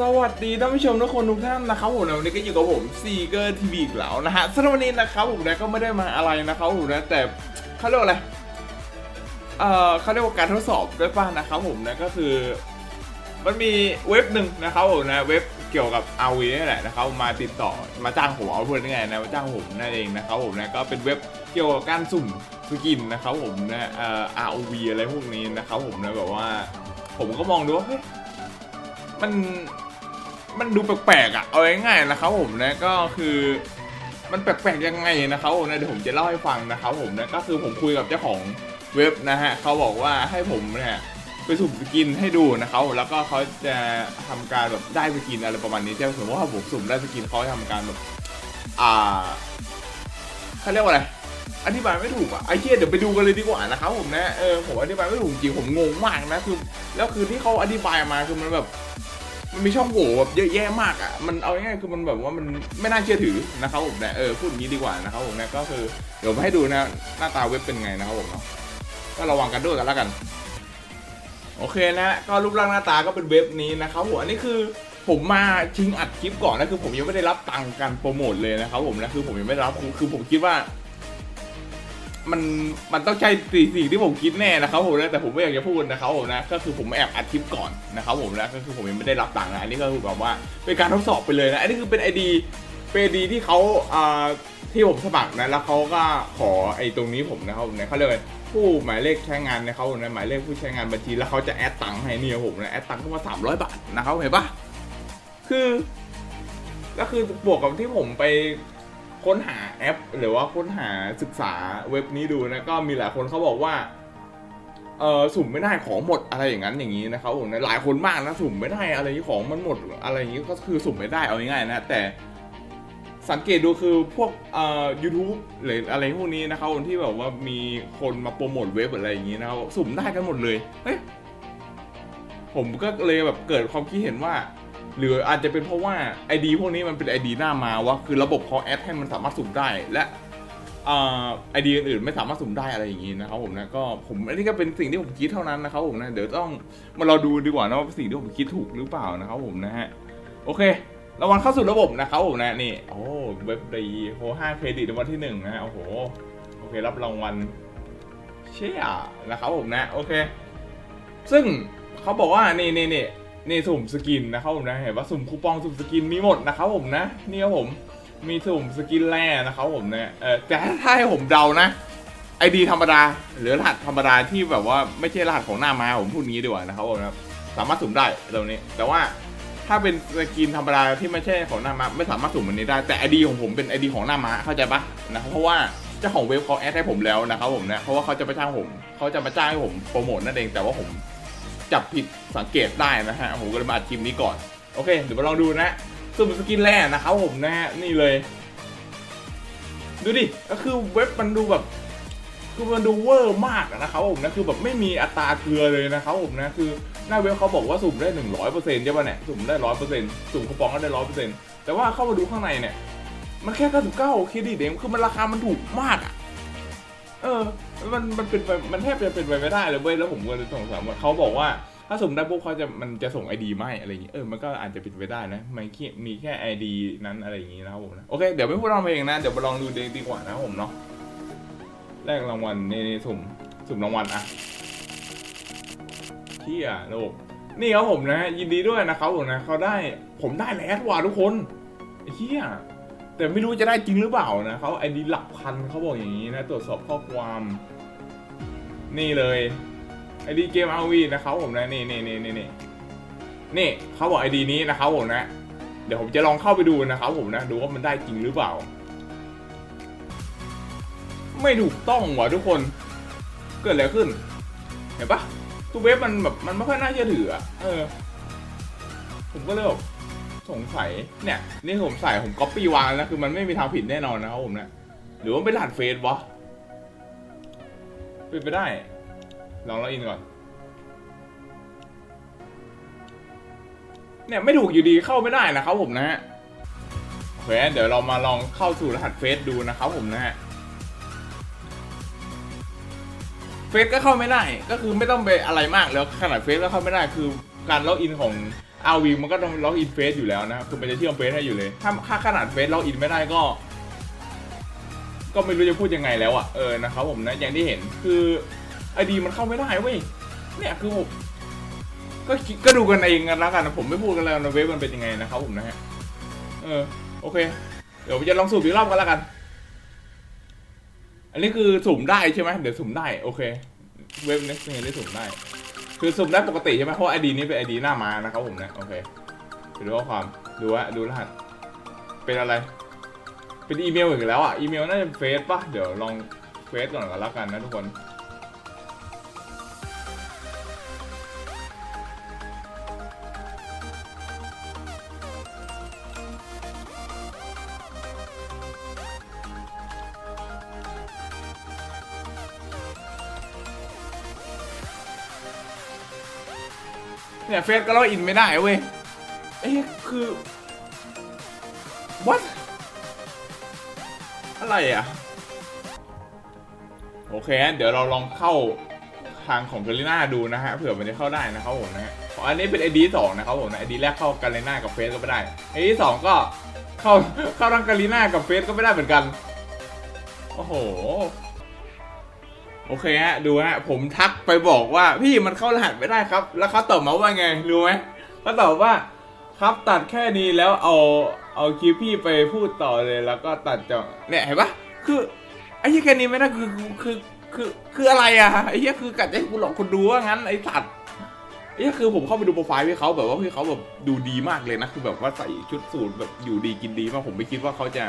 สวัสดีท่านผู้ชมทุกคนทุกท่านนะครับผมวันนี้ก็อยู่กับผมซีเกอร์ทีวีอีกแล้วนะฮะสำหรับวันนี้นะครับผมนะก็ไม่ได้มาอะไรนะครับผมนะแต่เขาเรียกว่าอะไรเอ่อเขาเรียกว่าการทดสอบด้วยป่ะนะครับผมนะก็คือ มันมีเว็บหนึ่งนะครับผมนะเว็บเกี่ยวกับ RV นี่แหละนะครับมาติดต่อมาจ้างผมเอาเพื่อนยังไงนะมาจ้างผมนั่นเองนะครับผมนะก็เป็นเว็บเกี่ยวกับการสุ่มสกินนะครับผมนะเอ่อ ROV อะไรพวกนี้นะครับผมนะแบบว่า ผมก็มองดูว่าเฮ้ยมัน มันดูแปลกๆอะเอาง่ายๆนะครับผมนะก็คือมันแปลกๆยังไงนะครับผมนะเดี๋ยวผมจะเล่าให้ฟังนะครับผมนะก็คือผมคุยกับเจ้าของเว็บนะฮะเขาบอกว่าให้ผมเนี่ยไปสุ่มสกินให้ดูนะครับแล้วก็เขาจะทำการแบบได้สกินอะไรประมาณนี้จะสมมติว่าผมสุ่มได้สกินเขาจะทำการแบบอ่าเขาเรียกว่าอะไรอธิบายไม่ถูกอะไอ้เชี่ยเดี๋ยวไปดูกันเลยดีกว่านะครับผมนะเออผมอธิบายไม่ถูกจริงผมงงมากนะคือแล้วคือที่เขาอธิบายมาคือมันแบบ มันมีช่องโหว่แบบเยอะแยะมากอะ มันเอาง่ายๆคือมันแบบว่ามันไม่น่าเชื่อถือนะครับผมนะเออพูดอย่างนี้ดีกว่านะครับผมนะก็คือเดี๋ยวมาให้ดูนะหน้าตาเว็บเป็นไงนะครับผมเนาะก็ระวังกันด้วยกันแล้วกัน โอเคนะก็รูปร่างหน้าตาก็เป็นเว็บนี้นะครับผมอันนี้คือผมมาชิงอัดคลิปก่อนนะคือผมยังไม่ได้รับตังค์การโปรโมทเลยนะครับผมนะคือผมยังไม่ได้รับคือคือผมคิดว่า มันมันต้องใช่สิ่งที่ผมคิดแน่นะครับผมนะแต่ผมไม่อยากจะพูดนะครับผมนะก็คือผมแอบอัดคลิปก่อนนะครับผมนะก็คือผมยังไม่ได้รับตังค์นะอันนี้ก็คือแบบว่าเป็นการทดสอบไปเลยนะอันนี้คือเป็นไอดีเป็นไอดีที่เขาอ่าที่ผมสมัครนะแล้วเขาก็ขอไอ้ตรงนี้ผมนะครับผมนะเขาเรียกว่าผู้หมายเลขใช้งานนะครับผมนะหมายเลขผู้ใช้งานบัญชีแล้วเขาจะแอดตังค์ให้เนี่ยผมนะแอดตังค์เข้ามาสามร้อยบาทนะครับเห็นปะคือแล้วคือบวกกับที่ผมไป ค้นหาแอป หรือว่าค้นหาศึกษาเว็บนี้ดูนะก็มีหลายคนเขาบอกว่าเออสุ่มไม่ได้ของหมดอะไรอย่างนั้นอย่างนี้นะครับผมนหลายคนมากนะสุ่มไม่ได้อะไรนี้ของมันหมดอะไรอย่างนี้ก็คือสุ่มไม่ได้เอาง่ายๆนะแต่สังเกตดูคือพวกเอ่อ YouTube หรืออะไรพวกนี้นะครับคนที่แบบว่ามีคนมาโปรโมทเว็บอะไรอย่างนี้นะครับสุ่มได้กันหมดเลยเฮ้ยผมก็เลยแบบเกิดความคิดเห็นว่า หรืออาจจะเป็นเพราะว่า ID พวกนี้มันเป็น ID หน้ามาวะคือระบบเขาแอดให้มันสามารถสุ่มได้และไอเดียอื่นๆไม่สามารถสุ่มได้อะไรอย่างนี้นะครับผมนะก็ผมอันนี้ก็เป็นสิ่งที่ผมคิดเท่านั้นนะครับผมนะเดี๋ยวต้องมาเราดูดีกว่านะว่าสิ่งที่ผมคิดถูกหรือเปล่านะครับผมนะฮะโอเครางวัลเข้าสู่ระบบนะครับผมนะนี่โอ้เว็บดีโฮห้าเครดิตในวันที่หนึ่งนะโอ้โหโอเครับรางวัลเชี่ยนะครับผมนะโอเค ซึ่งเขาบอกว่านี่นี่นี่ นี่สุ่มสกินนะครับผมนะเห็นว่าสุ่มคูปองสุ่มสกินมีหมดนะครับผมนะนี่ครับผมมีสุ่มสกินแร่นะครับผมเนะเออแต่ถ้าให้ผมเดานะไอดีธรรมดา หรือรหัสธรรมดาที่แบบว่าไม่ใช่รหัสของหน้าม้าผมพูดงี้ดีกว่านะครับผมนะสามารถสุ่มได้ตรงนี้ แต่ว่าถ้าเป็นสกินธรรมดาที่ไม่ใช่ของหน้าม้าไม่สามารถสุ่มอันนี้ได้แต่ไอดีของผมเป็นไอดีของหน้าม้าเข้าใจปะนะครับเพราะว่าเจ้าของเว็บเขาแอดให้ผมแล้วนะครับผมนะเพราะว่าเขาจะมาจ้างผมเขาจะมาจ้างให้ผมโปรโมทนั่นเองแต่ว่าผม จับผิดสังเกตได้นะฮะผมก็เลยมาอัดคลิปนี้ก่อน โอเค เดี๋ยวมาลองดูนะสุ่มสกินแร่นะครับผมนะฮะนี่เลย ดูดิก็คือเว็บมันดูแบบคือมันดูเวอร์มากนะครับผมนะคือแบบไม่มีอัตราเกลือเลยนะครับผมนะคือหน้าเว็บเขาบอกว่าสุ่มได้หนึ่งร้อยเปอร์เซ็นต์ใช่ป่ะเนี่ยสุ่มได้ร้อยเปอร์เซ็นต์สุ่มคูปองก็ได้ร้อยเปอร์เซ็นต์แต่ว่าเข้ามาดูข้างในเนี่ย มันแค่เก้าสิบเก้าเครดิตเองคือมันราคามันถูกมากอะเออ มันมันเป็นไปมันแทบจะเป็นไปไม่ได้เลยเว้ยแล้วผมก็เลยสงสัยว่าเขาบอกว่าถ้าสุ่มได้ปุ๊บเขาจะมันจะส่งไอดีมาให้อะไรอย่างเงี้ยเออมันก็อาจจะเป็นไปได้นะไม่แค่มีแค่ไอดีนั้นอะไรอย่างงี้นะครับผมนะโอเคเดี๋ยวไม่พูดเราเองนะเดี๋ยวมาลองดูดีกว่านะครับผมเนาะแรกรางวัลนี่นี่สุ่มสุ่มรางวัลอะเที่ยระบบนี่ครับผมนะ ยินดีด้วยนะครับผมนะเขาได้ผมได้แล้วว่ะทุกคนไอ้เที่ยแต่ไม่รู้จะได้จริงหรือเปล่านะเขาไอดีหลักพันเขาบอกอย่างนี้นะ ตรวจสอบข้อความ นี่เลยไอดีเกมอาวีนะครับผมนะนี่นี่นี่นี่นี่นี่เขาบอกไอดีนี้นะครับผมนะ เดี๋ยวผมจะลองเข้าไปดูนะครับผมนะ ดูว่ามันได้จริงหรือเปล่า ไม่ถูกต้องว่ะทุกคนเกิดอะไรขึ้น เห็นปะตัวเว็บมันแบบมันไม่ค่อยน่าเชื่อถือเออ ผมก็เลยแบบสงสัยเนี่ย นี่ผมใส่ผมก๊อปปี้วางแล้วคือมันไม่มีทางผิดแน่นอนนะครับผมนะหรือว่าเป็นรหัสเฟซวะ เป็นไปได้ ลองล็อกอินก่อน เนี่ยไม่ถูกอยู่ดีเข้าไม่ได้นะครับผมนะฮะโอเคเดี๋ยวเรามาลองเข้าสู่รหัสเฟซดูนะครับผมนะฮะเฟซก็เข้าไม่ได้ ก็คือไม่ต้องไปอะไรมากแล้วขนาดเฟซก็เข้าไม่ได้คือการล็อกอินของอาวีมันก็ต้องล็อกอินเฟซอยู่แล้วนะคือมันจะเชื่อมเฟซให้อยู่เลย ถ้าถ้าขนาดเฟซล็อกอินไม่ได้ก็ ก็ไม่รู้จะพูดยังไงแล้วอะเออนะครับผมนะอย่างที่เห็นคือไอดีมันเข้าไม่ได้เว้ยเนี่ยคือผมก็ก็ดูกันเองกันแล้วกันผมไม่พูดกันแล้วนะเว็บมันเป็นยังไงนะครับผมนะฮะเออโอเค เดี๋ยวผมจะลองสูบอีกรอบกันแล้วกัน อันนี้คือสุ่มได้ใช่ไหมเดี๋ยวสุ่มได้โอเค เว็บนี้ยังได้สุ่มได้ คือสุ่มได้ปกติใช่ไหมเพราะไอดีนี้เป็นไอดีหน้ามานะครับผมนะโอเคไปดูข้อความดูว่าดูรหัสเป็นอะไร เป็นอีเมลอีกแล้วอะ อีเมลน่าจะเฟซป่ะเดี๋ยวลองเฟซก่อนกันแล้วกันนะทุกคน เนี่ยเฟซก็ล็อกอินไม่ได้เว้ยเอ๊ะคือ what อะไรอะ โอเคเดี๋ยวเราลองเข้าทางของกาลิน่าดูนะฮะเผื่อมันจะเข้าได้นะครับผมนะฮะอันนี้เป็น ID สองนะครับผมนะ ID แรกเข้ากาลิน่ากับเฟซก็ไม่ได้ ID สองก็เข้าเข้าทางกาลิน่ากับเฟซก็ไม่ได้เหมือนกัน โอ้โห โอเคฮะดูฮะผมทักไปบอกว่าพี่มันเข้ารหัสไม่ได้ครับ แล้วเขาตอบมาว่าไงรู้ไหมเขาตอบว่า ครับตัดแค่นี้แล้วเอาเอาคลิปพี่ไปพูดต่อเลยแล้วก็ตัดจอเนี่ยเห็นปะคือไอ้เหี้ยแค่นี้ไม่ได้คือคือคือคืออะไรอะไอ้เหี้ยคือกัดจะให้กูหลอกคนดูว่างั้นไอ้สัตว์ไอ้เหี้ยคือผมเข้าไปดูโปรไฟล์พี่เขาแบบว่าพี่เขาแบบดูดีมากเลยนะคือแบบว่าใส่ชุดสูทแบบอยู่ดีกินดีมากผมไม่คิดว่าเขาจะ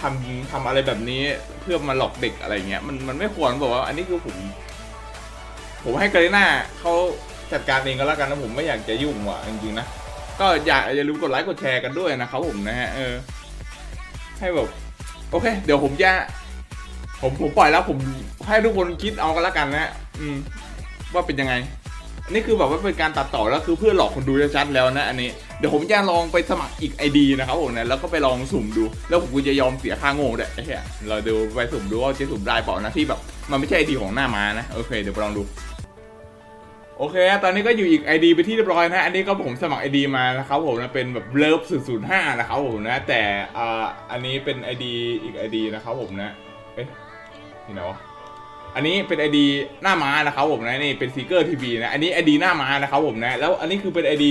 ทำทำอะไรแบบนี้เพื่อมาหลอกเด็กอะไรเงี้ยมันมันไม่ควรบอกว่า อันนี้คือผม ผมให้กาลิน่าเขา จัดการเองก็แล้วกันนะผมไม่อยากจะยุ่งว่ะจริงๆนะก็อยากอย่าลืมกดไลค์กดแชร์กันด้วยนะครับผมนะฮะเออ ให้แบบโอเค เดี๋ยวผมจะผมผมปล่อยแล้วผมให้ทุกคนคิดเอากันแล้วกันนะอืม ว่าเป็นยังไงอันนี้คือแบบว่าเป็นการตัดต่อแล้วคือเพื่อหลอกคนดูชัดแล้วนะอันนี้เดี๋ยวผมจะลองไปสมัครอีก ID นะครับผมนะแล้วก็ไปลองสุ่มดู แล้วผมก็จะยอมเสียค่าโง่ด้วยไอ้เหี้ยเราดูไปสุ่มดูว่าจะสุ่มได้เปล่านะที่แบบ มันไม่ใช่ ID ของหน้ามานะโอเคเดี๋ยวไปลองดู โอเค ตอนนี้ก็อยู่อีก ID ไปที่เรียบร้อยนะ อันนี้ก็ผมสมัคร ID มานะครับผมนะเป็นแบบเลิฟ005นะครับผมนะ แต่อ่าอันนี้เป็น ID อีก ID นะครับผมนะ เอ๊ะที่ไหนวะอันนี้เป็น ID หน้าม้านะครับผมนะนี่เป็นซีเกอร์ทีวีนะ อันนี้ ID หน้าม้านะครับผมนะ แล้วอันนี้คือเป็น ID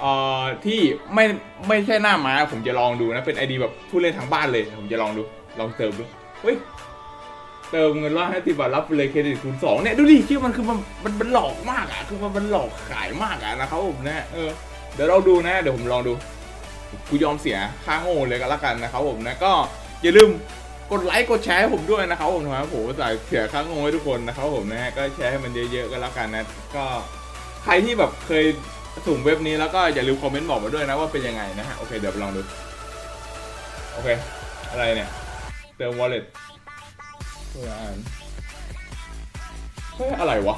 เอ่อที่ไม่ไม่ใช่หน้าม้าผมจะลองดูนะ เป็น ID แบบผู้เล่นทางบ้านเลย ผมจะลองดู ลองเติมดู เฮ้ย เติมเงินร้อยห้าสิบบาทรับไปเลยเครดิตคูณสองเนี่ยดูดิที่มันคือมันมันมันหลอกมากอะคือมันมันหลอกขายมากอะนะครับผมนะเออเดี๋ยวเราดูนะเดี๋ยวผมลองดูกูยอมเสียค่าโง่เลยก็แล้วกันนะครับผมนะก็อย่าลืมกดไลค์กดแชร์ให้ผมด้วยนะครับผมนะครับผมใส่เสียค่างงให้ทุกคนนะครับผมนะฮะก็แชร์ให้มันเยอะๆกันแล้วกันนะก็ใครที่แบบเคยสุ่มเว็บนี้แล้วก็อย่าลืมคอมเมนต์บอกมาด้วยนะว่าเป็นยังไงนะฮะโอเคเดี๋ยวลองดูโอเคอะไรเนี่ยเติม wallet เพื่ออ่านเฮ้ยอะไรวะ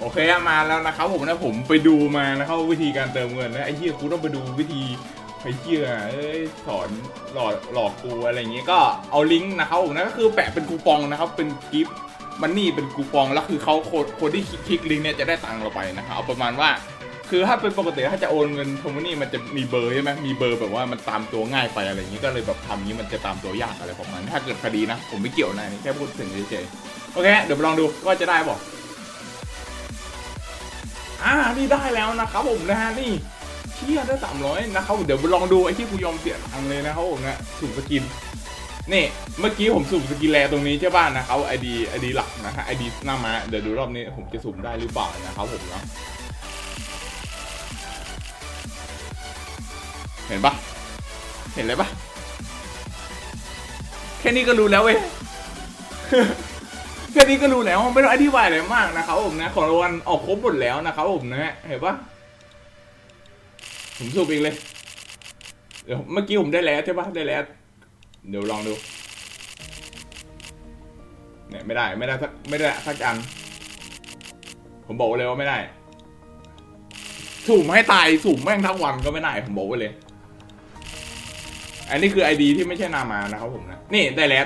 โอเคมาแล้วนะครับผมนะผมไปดูมานะครับวิธีการเติมเงินนะไอ้เหี้ยกูต้องไปดูวิธีไปเชื่อเอ้ยสอนหลอกหลอกกูอะไรอย่างเงี้ยก็เอาลิงก์นะครับผมนะก็คือแปะเป็นคูปองนะครับเป็นกิฟต์มันนี่เป็นคูปองแล้วคือเขาคนคนที่คลิกลิงก์เนี่ยจะได้ตังค์เราไปนะครับเอาประมาณว่า คือถ้าเป็นปกติถ้าจะโอนเงินโทมนี่มันจะมีเบอร์ใช่ไหมมีเบอร์แบบว่ามันตามตัวง่ายไปอะไรอย่างนี้ก็เลยแบบทำนี้มันจะตามตัวยากอะไรประมาณนั้นถ้าเกิดคดีนะ ผมไม่เกี่ยวนะนี่แค่พูดถึงเฉยๆโอเค เดี๋ยวไปลองดูว่าจะได้บอกอ่านี่ได้แล้วนะครับผมนะฮะนี่เชี่ยได้สามร้อยนะครับเดี๋ยวลองดูไอ้ที่กูยอมเสียตังเลยนะครับผมนะสุ่มสกินนี่เมื่อกี้ผมสุ่มสกินแลตรงนี้ใช่ป่ะนะครับไอดีไอดีหลักนะฮะไอดีหน้ามาเดี๋ยวดูรอบนี้ผมจะสุ่มได้หรือเปล่านะครับผมเนาะ เห็นปะเห็นเลยปะแค่นี้ก็รู้แล้วเว้ยแค่นี้ก็รู้แล้วไม่ต้องอธิบายอะไรมากนะครับผมนะของรางวัลออกครบหมดแล้วนะครับผมนะฮะเห็นปะผมสูบเองเลยเดี๋ยวเมื่อกี้ผมได้แล้วใช่ปะได้แล้วเดี๋ยวลองดูเนี่ยไม่ได้ไม่ได้สักไม่ได้สักอัน ผมบอกไว้เลยว่าไม่ได้สุ่มให้ตายสุ่มแม่งทั้งวันก็ไม่ได้ผมบอกไว้เลย อันนี้คือไอดีที่ไม่ใช่นามานะครับผมนะนี่ได้แล้ว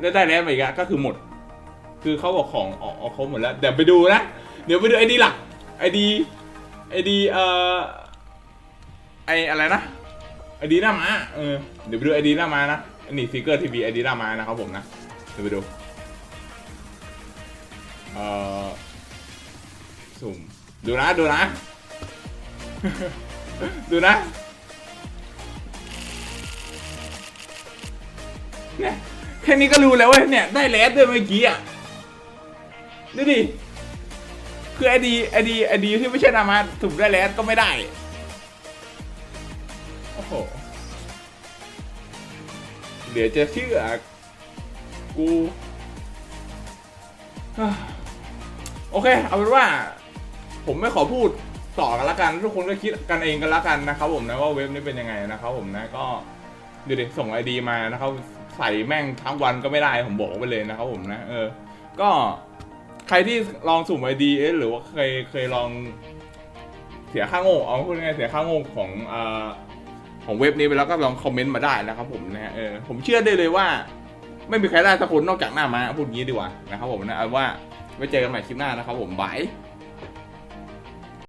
ได้ได้แล้วมาอีกอะก็คือหมด คือเขาบอกของออกออกครบหมดแล้วเดี๋ยวไปดูนะเดี๋ยวไปดูไอดีหลักไอดีไอดีเอ่อไออะไรนะไอดีหน้ามาเออเดี๋ยวไปดูไอดีหน้ามานะนนี้ฟิกเกอร์ทีวีไอดีหน้ามานะครับผมนะเดี๋ยวไปดูเอ่อสุ่มดูนะดูนะ ดูนะ เนี่ยแค่นี้ก็รู้แล้วเว้ยเนี่ยได้แลสด้วยเมื่อกี้อะดูดิคือไอดีไอดีไอดีที่ไม่ใช่นามาถูกได้แล้วก็ไม่ได้โอ้โหเดี๋ยวจะเชื่อกูโอเค เอาเป็นว่า ผมไม่ขอพูดต่อกันละกัน ทุกคนก็คิดกันเองกันละกันนะครับผมนะว่าเว็บนี้เป็นยังไงนะครับผมนะก็เดี๋ยวส่งไอดีมานะครับ ใส่แม่งทั้งวันก็ไม่ได้ผมบอกไปเลยนะครับผมนะเออ ก็ใครที่ลองสุ่มไอดีหรือว่าเคยเคยลองเสียค่าโง่เอาพูดง่ายเสียค่าโง่ของอ่าของเว็บนี้ไปแล้วก็ลองคอมเมนต์มาได้นะครับผมนะฮะเออผมเชื่อได้เลยว่า ไม่มีใครได้สักคนนอกจากหน้ามาพูดงี้ดีกว่านะครับผมนะเอาว่าไว้เจอกันใหม่คลิปหน้านะครับผมบาย